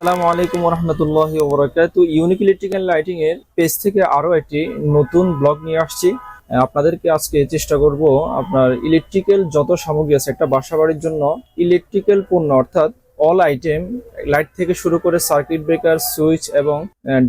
আসসালামু আলাইকুম রহমতুল্লাহ ওবরাকাত। ইউনিক ইলেকট্রিক্যাল লাইটিং এর পেজ থেকে আরও একটি নতুন ব্লগ নিয়ে আসছি। আপনাদেরকে আজকে চেষ্টা করব আপনার ইলেকট্রিক্যাল যত সামগ্রী আছে, একটা বাসা বাড়ির জন্য ইলেকট্রিক্যাল পণ্য, অর্থাৎ অল আইটেম লাইট থেকে শুরু করে সার্কিট ব্রেকার সুইচ এবং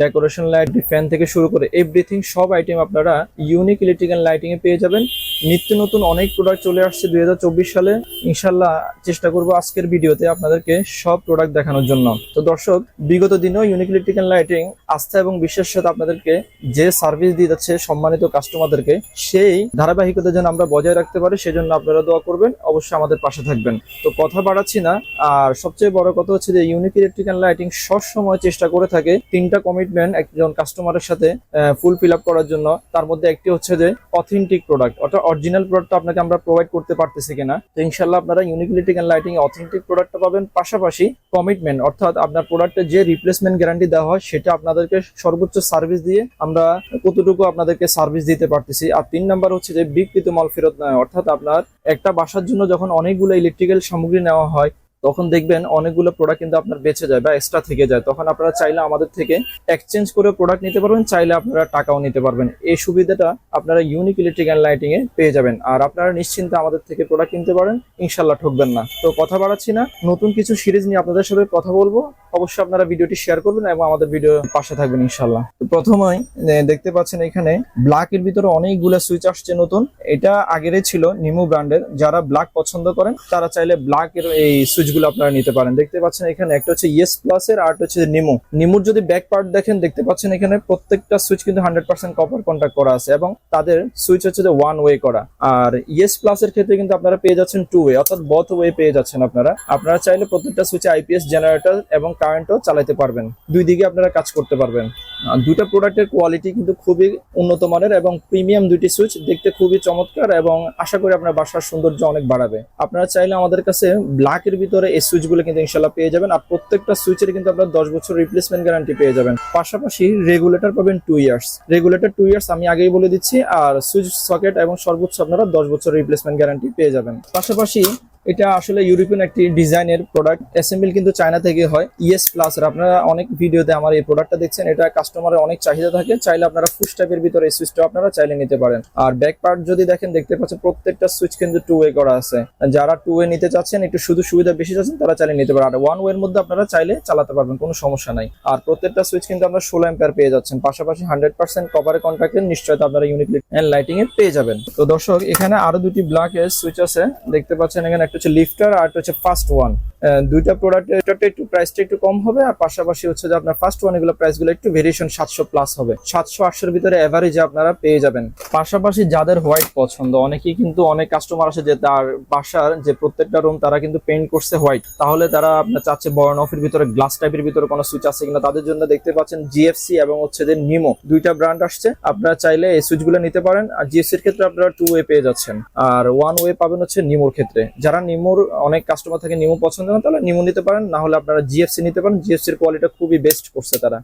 ডেকোরেশন লাইট ফ্যান থেকে শুরু করে এভরিথিং সব আইটেম আপনারা ইউনিক ইলেকট্রিক্যাল লাইটিং এ পেয়ে যাবেন। নিত্য নতুন অনেক প্রোডাক্ট চলে আসছে দুই হাজার চব্বিশ সালে। ইনশাল্লাহ চেষ্টা করব আজকের ভিডিওতে আপনাদেরকে সব প্রোডাক্ট দেখানোর জন্য। তো দর্শক, বিগত দিনেও ইউনিক ইলেকট্রিক্যাল লাইটিং আস্থা এবং বিশ্বাসের সাথে আপনাদেরকে যে সার্ভিস দিয়ে যাচ্ছে সম্মানিত কাস্টমারদেরকে সেই ধারাবাহিকতা যেন আমরা বজায় রাখতে পারি, সেজন্য আপনারা দোয়া করবেন। অবশ্যই আমাদের পাশে থাকবেন। তো কথা বাড়াচ্ছি না। আর সবচেয়ে বড় কথা হচ্ছে যে ইউনিক ইলেকট্রিক্যাল লাইটিং সবসময় চেষ্টা করে থাকে তিনটা কমিটমেন্ট একজন কাস্টমারের সাথে ফুল ফিল করার জন্য। তার মধ্যে একটি হচ্ছে যে অথেন্টিক প্রোডাক্ট অর্থাৎ অরিজিনাল প্রোডাক্ট আপনাকে আমরা প্রোভাইড করতে পারতেছি কিনা। তো ইনশাল্লাহ আপনারা ইউনিক ইলেকট্রিক্যাল লাইটিং অথেন্টিক প্রোডাক্টটা পাবেন, পাশাপাশি কমিটমেন্ট অর্থাৎ আপনার প্রোডাক্টের যে রিপ্লেসমেন্ট গ্যারান্টি দেওয়া হয়, সেটা আপনাদেরকে সর্বোচ্চ সার্ভিস দিয়ে আমরা কতটুকু আপনাদেরকে সার্ভিস দিতে পারতেছি। আর তিন নাম্বার হচ্ছে যে বিকৃত মাল ফেরত নেওয়া, অর্থাৎ আপনার একটা বাসার জন্য যখন অনেকগুলো ইলেকট্রিক্যাল সামগ্রী নেওয়া হয় তখন দেখবেন অনেকগুলো প্রোডাক্ট কিন্তু আপনার বেঁচে যায় বা এক্সট্রা থেকে যায়। তখন আপনারা চাইলে আমাদের থেকে এক্সচেঞ্জ করে প্রোডাক্ট নিতে পারবেন, চাইলে আপনারা টাকাও নিতে পারবেন। এই সুবিধাটা আপনারা ইউনিক ইলেকট্রিক্যাল লাইটিং এ পেয়ে যাবেন। আর আপনারা নিশ্চিন্তে আমাদের থেকে প্রোডাক্ট কিনতে পারেন ইনশাল্লাহ ঠকবেন না। তো কথা বাড়াচ্ছি না, নতুন কিছু সিরিজ নিয়ে আপনাদের সাথে কথা বলব। অবশ্যই আপনারা ভিডিওটি শেয়ার করবেন এবং আমাদের ভিডিও পাশে থাকবেন ইনশাল্লাহ তো প্রথমেই দেখতে পাচ্ছেন এখানে ব্ল্যাক এর ভিতরে অনেকগুলো সুইচ আসছে নতুন। এটা আগেরই ছিল নিমু ব্র্যান্ডের যারা ব্ল্যাক পছন্দ করেন, তারা চাইলে ব্ল্যাক এর এই সুইচগুলো আপনারা নিতে পারেন। দেখতে পাচ্ছেন এখানে একটা হচ্ছে ইয়েস প্লাস এর আর হচ্ছে নিমু নিমোর যদি ব্যাক পার্ট দেখেন, দেখতে পাচ্ছেন এখানে প্রত্যেকটা সুইচ কিন্তু হান্ড্রেড পার্সেন্ট কপার কন্ট্যাক্ট করা আছে এবং তাদের সুইচ হচ্ছে যে ওয়ান ওয়ে করা। আর ইয়েস প্লাস এর ক্ষেত্রে কিন্তু আপনারা পেয়ে যাচ্ছেন টু ওয়ে অর্থাৎ বথ ওয়ে পেয়ে যাচ্ছেন আপনারা। আপনারা চাইলে প্রত্যেকটা সুইচে আইপিএস জেনারেটর এবং কারেন্টও চালাতে পারবেন। দুই দিকে আপনারা কাজ করতে পারবেন। দুটা প্রোডাক্টের কোয়ালিটি কিন্তু খুবই উন্নত মানের এবং প্রিমিয়াম দুইটি সুইচ দেখতে খুবই চমৎকার এবং আশা করি আপনার বাসার সৌন্দর্য অনেক বাড়াবে। আপনারা চাইলে আমাদের কাছে ব্ল্যাক এর ভিতরে এই সুইচগুলো কিন্তু ইনশাল্লাহ পেয়ে যাবেন। আর প্রত্যেকটা সুইচের কিন্তু আপনার দশ বছর রিপ্লেসমেন্ট গ্যারান্টি পেয়ে যাবেন। পাশাপাশি রেগুলেটর পাবেন two years regulator two years আমি আগেই বলে দিচ্ছি, আর সুইচ সকেট এবং সর্বোচ্চ আপনারা দশ বছর রিপ্লেসমেন্ট গ্যারান্টি পেয়ে যাবেন। পাশাপাশি এটা আসলে ইউরোপিয়ান একটি ডিজাইনের প্রোডাক্ট অ্যাসেম্বল কিন্তু চায়না থেকে হয় ইএস প্লাস আপনারা অনেক ভিডিওতে আমার এই প্রোডাক্টটা দেখছেন। এটা কাস্টমারের অনেক চাহিদা থাকে। চাইলে আপনারা ফুস টাইপের ভিতরে এই সুইচটা আপনারা চাইলে নিতে পারেন। আর ব্যাক পার্ট যদি দেখেন, দেখতে পাচ্ছেন প্রত্যেকটা সুইচ কিন্তু টু ওয়ে করা আছে। যারা টু ওয়ে নিতে চাচ্ছেন, একটু শুধু সুবিধা বেশি চাচ্ছেন, তারা চাইলে নিতে পারেন। আর ওয়ান ওয়ের মধ্যে আপনারা চাইলে চালাতে পারবেন, কোনো সমস্যা নাই। আর প্রত্যেকটা সুইচ কিন্তু আপনারা ষোলো এম্পায়ার পেয়ে যাচ্ছেন। পাশাপাশি হান্ড্রেড পার্সেন্ট কভারে কন্ট্রাক্টের নিশ্চয়তা আপনারা ইউনিক লাইটিং এ পেয়ে যাবেন। তো দর্শক, এখানে আরও দুটি ব্ল্যাক এর সুইচ আছে। দেখতে পাচ্ছেন এখানে একটা হচ্ছে লিফটার আর হচ্ছে ফার্স্ট ওয়ান দুইটা প্রোডাক্টের একটু প্রাইসটা একটু কম হবে আর পাশাপাশি হচ্ছে যে আপনার ফার্স্ট ওয়ান এগুলো প্রাইসগুলো একটু ভেরিয়েশন সাতশো প্লাস হবে। সাতশো আটশোর ভিতরে এভারেজে আপনারা পেয়ে যাবেন। পাশাপাশি যাদের হোয়াইট পছন্দ, অনেকেই কিন্তু অনেক কাস্টমার আসে যে তার বাসার যে প্রত্যেকটা রুম তারা কিন্তু পেইন্ট করছে হোয়াইট তাহলে তারা আপনার চাচ্ছে বর্ণ অফের ভিতরে গ্লাস টাইপের ভিতরে কোনো সুইচ আছে কিনা তাদের জন্য দেখতে পাচ্ছেন জিএফসি এবং হচ্ছে যে নিমো দুইটা ব্র্যান্ড আসছে। আপনারা চাইলে এই সুইচগুলো নিতে পারেন। আর জিএফসির ক্ষেত্রে আপনারা টু ওয়ে পেয়ে যাচ্ছেন। আর ওয়ান ওয়ে পাবেন হচ্ছে নিমোর ক্ষেত্রে। যারা নিমোর, অনেক কাস্টমার থাকে নিমো পছন্দ করেন তাহলে নিমো নিতে পারেন। না হলে আপনারা জিএফসি নিতে পারেন। জিএফসির কোয়ালিটি খুবই বেস্ট করছে তারা।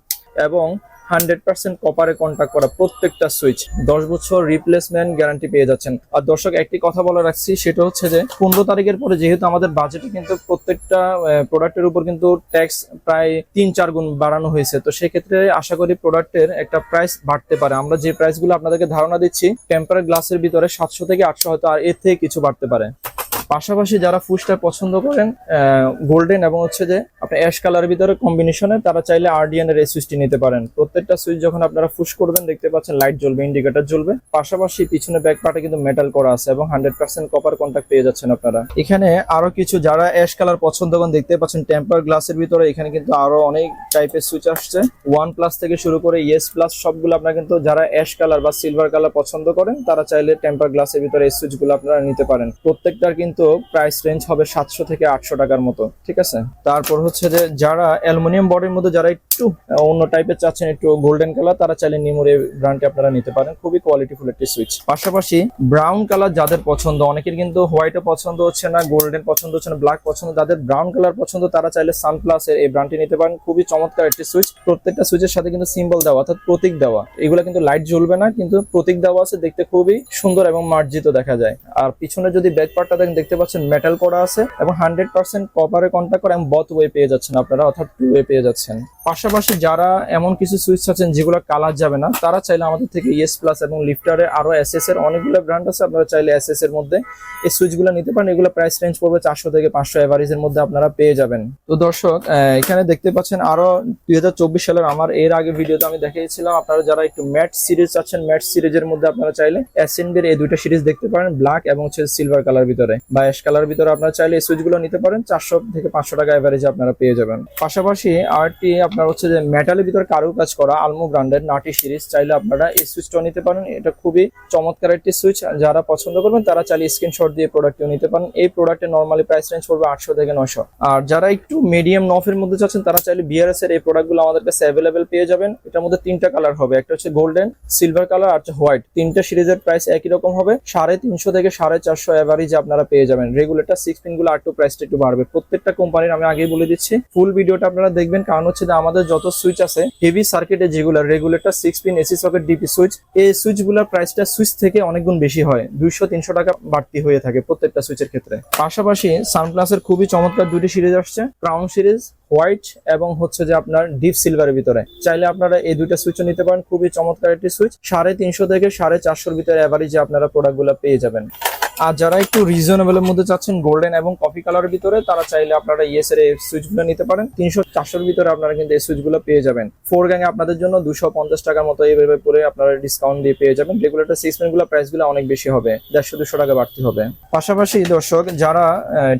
এবং হান্ড্রেড পার্সেন্ট কপারে কন্ট্যাক্ট করা প্রত্যেকটা সুইচ দশ বছর রিপ্লেসমেন্ট গ্যারান্টি পেয়ে যাচ্ছেন। আর দর্শক, একটি কথা বলে রাখছি, সেটা হচ্ছে যে পনেরো তারিখের পরে যেহেতু আমাদের বাজেটে কিন্তু প্রত্যেকটা প্রোডাক্টের উপর কিন্তু ট্যাক্স প্রায় তিন চার গুণ বাড়ানো হয়েছে। তো সেক্ষেত্রে আশা করি প্রোডাক্টের একটা প্রাইস বাড়তে পারে। আমরা যে প্রাইসগুলো আপনাদেরকে ধারণা দিচ্ছি টেম্পার গ্লাসের ভিতরে সাতশো থেকে আটশো হয়তো, আর এর থেকে কিছু বাড়তে পারে। পাশাপাশি যারা ফুসটা পছন্দ করেন গোল্ডেন এবং হচ্ছে যে আপনার অ্যাশ কালারের ভিতরে কম্বিনেশনে তারা চাইলে আরডিএন এর সুইচটি নিতে পারেন। প্রত্যেকটা সুইচ যখন আপনারা ফুস করবেন, দেখতে পাচ্ছেন লাইট জ্বলবে ইন্ডিকেটর জ্বলবে। পাশাপাশি পিছনে ব্যাক পার্টে কিন্তু মেটাল করা আছে এবং হান্ড্রেড পার্সেন্ট কপার কন্ট্যাক্ট পেয়ে যাচ্ছেন আপনারা। এখানে আরও কিছু যারা অ্যাশ কালার পছন্দ করেন, দেখতে পাচ্ছেন টেম্পার গ্লাসের ভিতরে এখানে কিন্তু আরও অনেক টাইপের সুইচ আসছে। ওয়ান প্লাস থেকে শুরু করে ইয়েস প্লাস সবগুলো আপনারা কিন্তু যারা অ্যাশ কালার বা সিলভার কালার পছন্দ করেন, তারা চাইলে টেম্পার গ্লাসের ভিতরে এই সুইচগুলো আপনারা নিতে পারেন। প্রত্যেকটার কিন্তু প্রাইস রেঞ্জ হবে সাতশো থেকে আটশো টাকার মতো, ঠিক আছে? তারপর হচ্ছে যে যারা অ্যালুমিনিয়াম বডির মধ্যে যারা একটু অন্য টাইপের চাচ্ছেন একটু গোল্ডেন কালার তারা চাইলে নিমুর এই ব্র্যান্ডটি আপনারা নিতে পারেন। খুবই কোয়ালিটিফুল একটি সুইচ পাশাপাশি ব্রাউন কালার যাদের পছন্দ, অনেকের কিন্তু হোয়াইটও পছন্দ হচ্ছে না গোল্ডেন পছন্দ হচ্ছে না ব্ল্যাক পছন্দ, যাদের ব্রাউন কালার পছন্দ, তারা চাইলে সানপ্লাস এর এই ব্র্যান্ডটি নিতে পারেন। খুবই চমৎকার একটি সুইচ প্রত্যেকটা সুইচের সাথে কিন্তু সিম্বল দেওয়া, অর্থাৎ প্রতীক দেওয়া। এগুলো কিন্তু লাইট জ্বলবে না, কিন্তু প্রতীক দেওয়া আছে, দেখতে খুবই সুন্দর এবং মার্জিত দেখা যায়। আর পিছনে যদি ব্যাক পার্টটা দেখেন দেখতে পাচ্ছেন মেটাল করা আছে এবং হান্ড্রেড পার্সেন্ট কপারে কন্ট্যাক্ট করা এবং বথ ওয়ে পেয়ে যাচ্ছেন আপনারা, অর্থাৎ টু ওয়ে পেয়ে যাচ্ছেন। পাশাপাশি যারা এমন কিছু সুইচ আছেন যেগুলো কালার যাবে না, তারা চাইলে আমাদের থেকে ইএস প্লাস এবং লিফটারের আরও এসএস এর অনেকগুলো ব্র্যান্ড আছে, আপনারা চাইলে এসএস এর মধ্যে এই সুইচগুলো নিতে পারেন। এগুলো প্রাইস রেঞ্জ পড়বে চারশো থেকে পাঁচশো এভারেজের মধ্যে আপনারা পেয়ে যাবেন। তো দর্শক এখানে দেখতে পাচ্ছেন আরও দুই হাজার চব্বিশ সালের আমার এর আগে ভিডিওতে আমি দেখিয়েছিলাম। আপনারা যারা একটু ম্যাট সিরিজ আছেন ম্যাট সিরিজের মধ্যে আপনারা চাইলে এসএনবির এই দুইটা সিরিজ দেখতে পারেন ব্ল্যাক এবং হচ্ছে সিলভার কালার ভিতরে। বা অ্যাশ কালার ভিতরে আপনারা চাইলে এই সুইচগুলো নিতে পারেন। চারশো থেকে পাঁচশো টাকা এভারেজে আপনারা পেয়ে যাবেন। পাশাপাশি আরটি আপনার হচ্ছে যে মেটালের ভিতরে কারু কাজ করা আলমো ব্র্যান্ডের নাটি সিরিজ চাইলে আপনারা এই সুইচটাও নিতে পারেন। এটা খুবই চমৎকার একটি সুইচ। যারা পছন্দ করবেন তারা চাইলে স্ক্রিনশট দিয়ে প্রোডাক্টটিও নিতে পারেন। এই প্রোডাক্টের নর্মালি প্রাইস রেঞ্জ পড়বে আটশো থেকে নশো আর যারা একটু মিডিয়াম নফের মধ্যে চাচ্ছেন, তারা চাইলে বিআরএস এর এই প্রোডাক্টগুলো আমাদের কাছে অ্যাভেলেবেল পেয়ে যাবেন। এটার মধ্যে তিনটা কালার হবে। একটা হচ্ছে গোল্ডেন সিলভার কালার আর হোয়াইট তিনটা সিরিজের প্রাইস একই রকম হবে। সাড়ে তিনশো থেকে সাড়ে চারশো অ্যাভারেজ আপনারা পেয়ে যাবেন। রেগুলেটর সিক্স পিনগুলো আটটু প্রাইসটা একটু বাড়বে। প্রত্যেকটা কোম্পানির আমি আগেই বলে দিচ্ছি। ফুল ভিডিওটা আপনারা দেখবেন। কারণ হচ্ছে যে আমাদের যত সুইচ আছে হেভি সার্কিটে যেগুলো regulator six pin AC socket DP switch এই সুইচগুলোর প্রাইসটা সুইচ থেকে অনেক গুণ বেশি হয়। দুইশো, তিনশো টাকা বাড়তি হয়ে থাকে প্রত্যেকটা সুইচের ক্ষেত্রে। পাশাপাশি সানপ্লাসের খুবই চমৎকার দুটি সিরিজ আসছে। ক্রাউন সিরিজ হোয়াইট এবং হচ্ছে যে আপনার ডিপ সিলভারের ভিতরে। চাইলে আপনারা এই দুইটা সুইচও নিতে পারেন। খুবই চমৎকার একটি সুইচ সাড়ে তিনশো থেকে সাড়ে চারশোর ভিতরে অ্যাভারেজে আপনারা প্রোডাক্টগুলো পেয়ে যাবেন। আর যারা একটু রিজনেবলের মধ্যে চাচ্ছেন গোল্ডেন এবং কফি কালারের ভিতরে, তারা চাইলে আপনারা ইয়েস এর সুইচগুলো নিতে পারেন। তিনশো চারশোর ভিতরে আপনারা কিন্তু এই সুইচগুলো পেয়ে যাবেন। ফোর গ্যাং আপনাদের জন্য দুশো পঞ্চাশ টাকার মতো এইভাবে পরে আপনারা ডিসকাউন্ট দিয়ে পেয়ে যাবেন। রেগুলেটর সিক্সগুলো প্রাইসগুলো অনেক বেশি হবে। দেড়শো দুশো টাকা বাড়তি হবে। পাশাপাশি দর্শক, যারা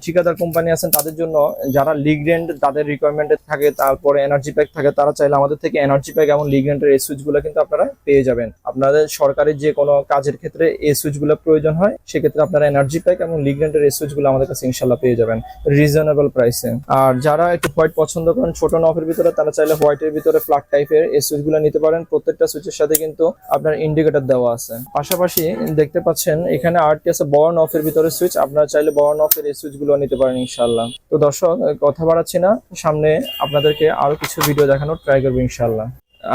ঠিকাদার কোম্পানি আছেন, তাদের জন্য যারা লিগ্রেন্ড তাদের রিকোয়ারমেন্টে থাকে, তারপরে এনার্জি প্যাক থাকে, তারা চাইলে আমাদের থেকে এনার্জি প্যাক এবং লিগেন্টের এই সুইচগুলো কিন্তু আপনারা পেয়ে যাবেন। আপনাদের সরকারের যে কোনো কাজের ক্ষেত্রে এই সুইচগুলো প্রয়োজন হয়, সেক্ষেত্রে আপনারা এনার্জি প্যাক এবং লিগ্রেন্ডের এই সুইচগুলো আমাদের কাছে ইনশাল্লাহ পেয়ে যাবেন রিজনেবল প্রাইসে আর যারা একটু হোয়াইট পছন্দ করেন, ছোট নফের ভিতরে, তারা চাইলে হোয়াইটের ভিতরে ফ্ল্যাগ টাইপের এই সুইচগুলো নিতে পারেন। প্রত্যেকটা সুইচের সাথে কিন্তু আপনার ইন্ডিকেটর দেওয়া আছে। পাশাপাশি দেখতে পাচ্ছেন, এখানে আরটি আছে বড় নফের ভিতরে সুইচ। আপনারা চাইলে বড় নফের এই সুইচগুলো নিতে পারেন ইনশাল্লাহ তো দর্শক, কথা বাড়াচ্ছি না। সামনে আপনাদেরকে আরও কিছু ভিডিও দেখানোর ট্রাই করব ইনশাল্লাহ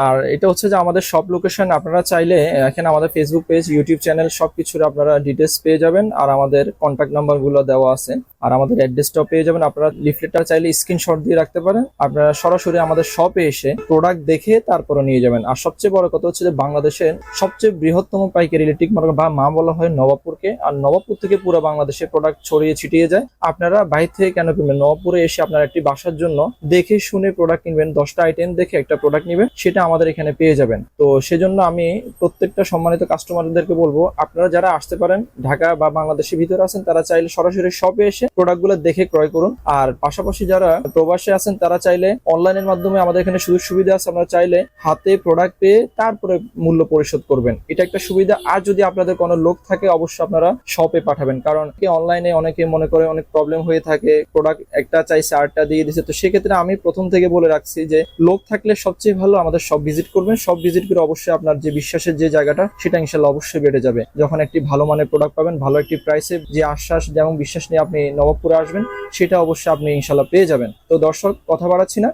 আর এটা হচ্ছে যে আমাদের সব লোকেশন আপনারা চাইলে, এখানে আমাদের ফেসবুক পেজ ইউটিউব চ্যানেল সবকিছুর আপনারা ডিটেলস পেয়ে যাবেন, আর আমাদের কন্ট্যাক্ট নাম্বারগুলো দেওয়া আছে। আর আমাদের অ্যাড্রেসটাও পেয়ে যাবেন, আপনারা লিফলেটটা চাইলে স্ক্রিনশট দিয়ে রাখতে পারেন। আপনারা সরাসরি আমাদের শপে এসে প্রোডাক্ট দেখে তারপরে নিয়ে যাবেন। আর সবচেয়ে বড় কথা হচ্ছে যে বাংলাদেশের সবচেয়ে বৃহত্তম পাইকারি ইলেকট্রিক মার্কেট বা মা বলা হয় নবাবপুরকে। আর নবাবপুর থেকে পুরো বাংলাদেশে প্রোডাক্ট ছড়িয়ে ছিটিয়ে যায়। আপনারা বাইরে থেকে কেন কিনবেন? নবাবপুরে এসে আপনারা একটি বাসার জন্য দেখে শুনে প্রোডাক্ট কিনবেন। দশটা আইটেম দেখে একটা প্রোডাক্ট নেবেন। সেটা আমাদের এখানে পেয়ে যাবেন। তো সেজন্য আমি প্রত্যেকটা সম্মানিত কাস্টমারদেরকে বলব, আপনারা যারা আসতে পারেন ঢাকা বা বাংলাদেশের ভিতরে আছেন, তারা চাইলে সরাসরি শপে এসে প্রোডাক্টগুলো দেখে ক্রয় করুন। আর পাশাপাশি যারা প্রবাসে আছেন, তারা চাইলে অনলাইনের মাধ্যমে আমাদের এখানে সুযোগ সুবিধা আছে, আপনারা চাইলে হাতে প্রোডাক্ট পেয়ে তারপরে মূল্য পরিশোধ করবেন। এটা একটা সুবিধা। আর যদি আপনাদের কোনো লোক থাকে, অবশ্যই আপনারা শপে পাঠাবেন। কারণ অনলাইনে অনেকে মনে করে অনেক প্রবলেম হয়ে থাকে প্রোডাক্ট একটা চাইছে আরটা দিয়ে দিচ্ছে তো সেক্ষেত্রে আমি প্রথম থেকে বলে রাখছি যে, লোক থাকলে সবচেয়ে ভালো আমাদের সব ভিজিট করবেন। সব ভিজিট করে অবশ্যই আপনার যে বিশ্বাসের যে জায়গাটা, সেটা ইনশাল্লাহ অবশ্যই বেড়ে যাবে। যখন একটি ভালো মানের প্রোডাক্ট পাবেন, ভালো একটি প্রাইসে যে আশ্বাস যেমন বিশ্বাস নিয়ে আপনি নবাবপুরে আসবেন, সেটা অবশ্যই আপনি ইনশাল্লাহ পেয়ে যাবেন। তো দর্শক, কথা বাড়াচ্ছি না।